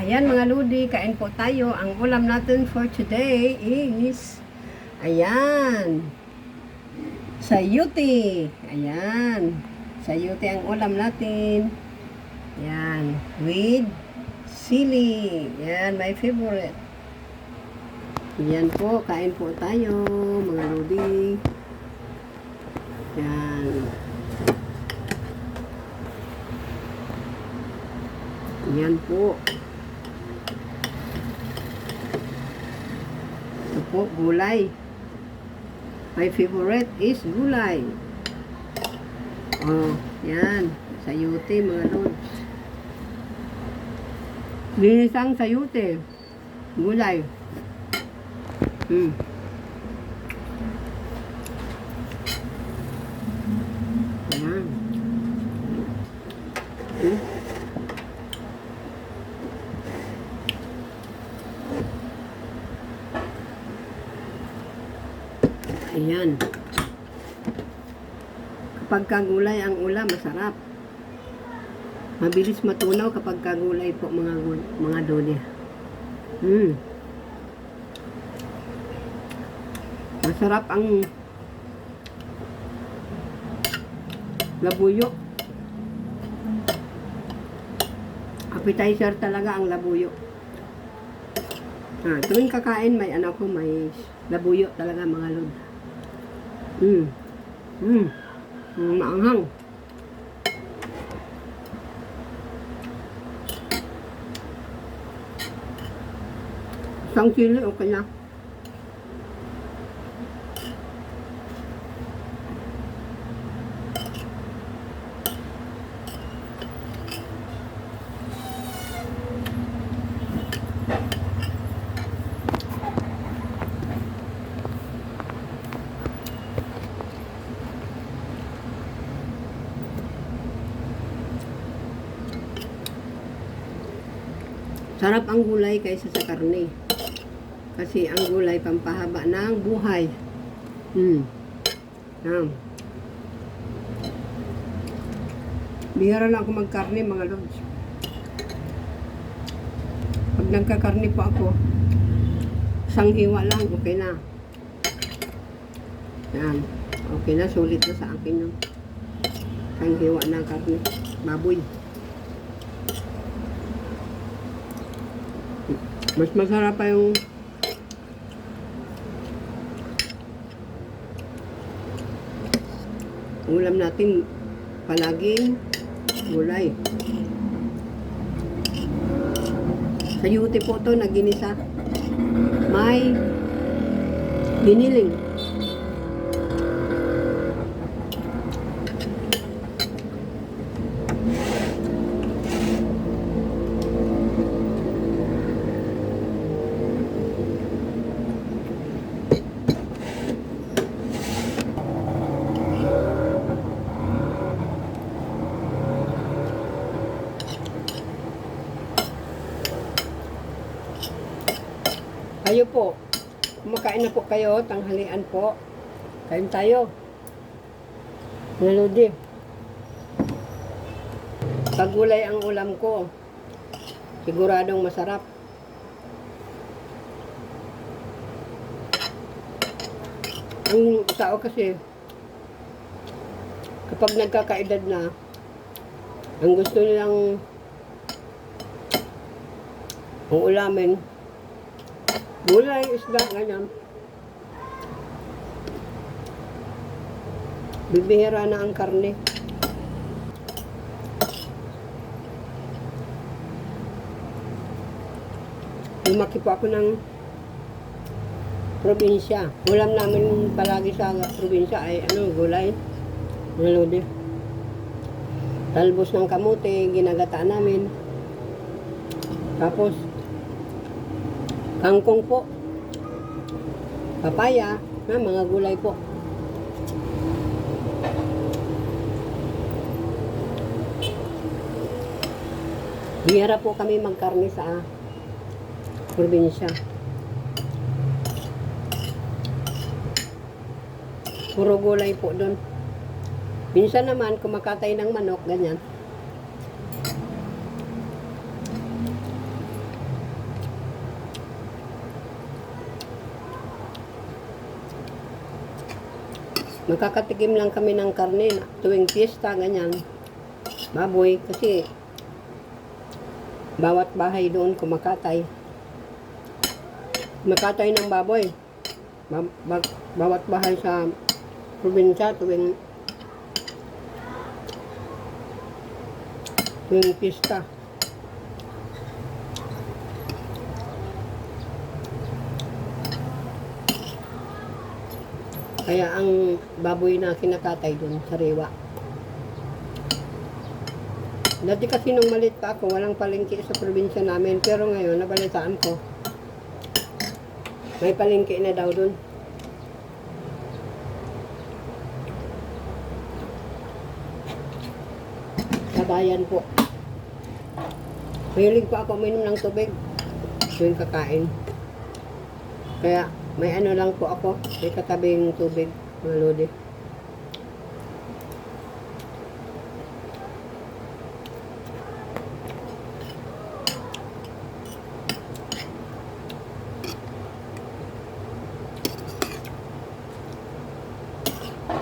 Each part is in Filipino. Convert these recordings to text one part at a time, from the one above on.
Ayan mga Ludi, kain po tayo. Ang ulam natin for today is, ayan, sayuti. Ayan, sayuti ang ulam natin. Ayan, with sili. Ayan, my favorite. Ayan po, kain po tayo mga Ludi. Ayan. Ayan po. Po, gulay. My favorite is gulay. Oh, yan. Sayute, mga lods. Linisang sayute. Gulay. Hmm. Yan. Hmm. Ayan. Kapag kagulay ang ulam, masarap. Mabilis matunaw kapag kagulay po mga mga dode. Hmm. Masarap ang labuyo. Appetizer talaga ang labuyo. Ah, tuwing kakain, may ano ko, may labuyo talaga mga lod. Ừ. ừ. Ừ. Mặn không? xong chưa nữa ok nhau Sarap ang gulay kaysa sa karne. Kasi ang gulay pampahaba ng buhay. Hmm. Yan. Bihara lang ako magkarne mga lods. Pag nagkakarne po ako, isang hiwa lang, okay na. Yan. Okay na, sulit na sa akin yung isang hiwa na karne. Baboy. Mas masarap pa yung ulam natin palaging gulay. Sa yuti po to na ginisa. May giniling. Kayo po, kumakain na po kayo, tanghalian po. Kain tayo. Naludi. Pagulay ang ulam ko. Siguradong masarap. Ang tao kasi, kapag nagkakaedad na, ang gusto nilang ang ulamin, Gulay, isda, ganyan. Bibihira na ang karne. Lumaki po ako ng probinsya. Ulam namin palagi sa probinsya ay ano, gulay. Nalodi. Talbos ng kamote, ginagataan namin. Tapos, Kangkong po. Papaya. Na, mga gulay po. Bihira po kami magkarne sa probinsya. Puro gulay po doon. Minsan naman, kumakatay ng manok, ganyan. Makakatikim lang kami ng karne tuwing fiesta, ganyan. Baboy, kasi bawat bahay doon kumakatay. Makatay ng baboy. Ba- ba- bawat bahay sa probinsya tuwing tuwing pista. Kaya ang baboy na kinakatay doon, sariwa. Dati kasi nung malit pa ako, walang palengke sa probinsya namin. Pero ngayon, nabalitaan ko, may palengke na daw doon. Sa bayan po. Mahilig po ako uminom ng tubig tuwing kakain. Kaya may ano lang po ako, may katabing tubig, mga lodi.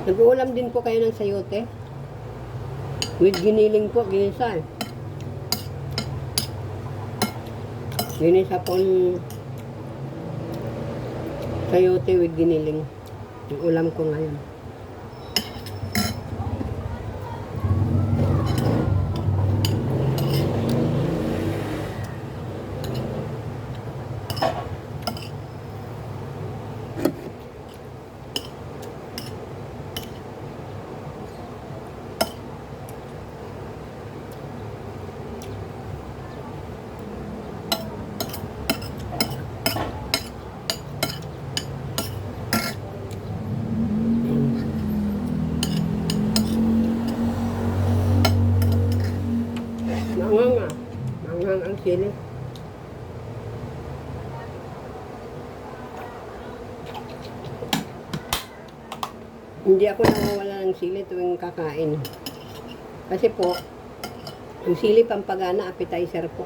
Nag-uulam din po kayo ng sayote. With giniling po, ginisa. Ginisa po ang sayote with giniling. Yung ulam ko ngayon. Mangang ah. Sili. Hindi ako nawawala ng sili tuwing kakain. Kasi po, ang sili pampagana, appetizer po.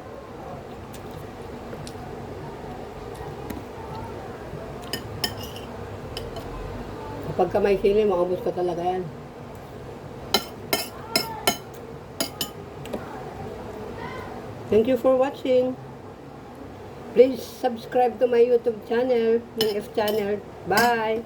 Kapag ka may sili, maubos ko talaga yan. Thank you for watching. Please subscribe to my YouTube channel, yung F channel. Bye!